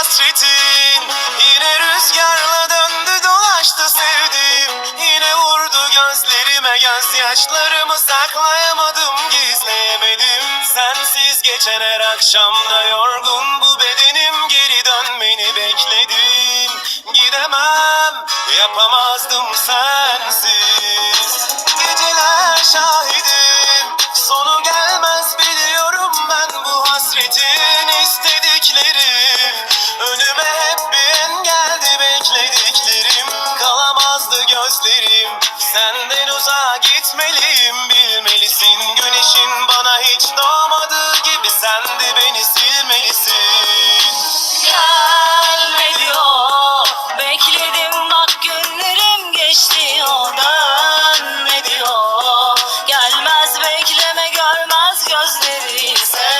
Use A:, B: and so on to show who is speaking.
A: hasretin Yine rüzgarla döndü dolaştı sevdim Yine vurdu gözlerime gözyaşlarımı saklayamadım gizleyemedim. Sensiz geçen her akşamda yorgun bu bedenim Geri dönmeni bekledim. Gidemem yapamazdım sensiz hasretin istedikleri Önüme hep bir engeldi beklediklerim. Kalamazdı gözlerim Senden uzağa gitmeliyim. Bilmelisin Güneşin bana hiç doğmadığı gibi sen de beni silmelisin.
B: Gelme diyor Bekledim bak günlerim geçti o diyor Gelmez bekleme görmez gözleri sevmez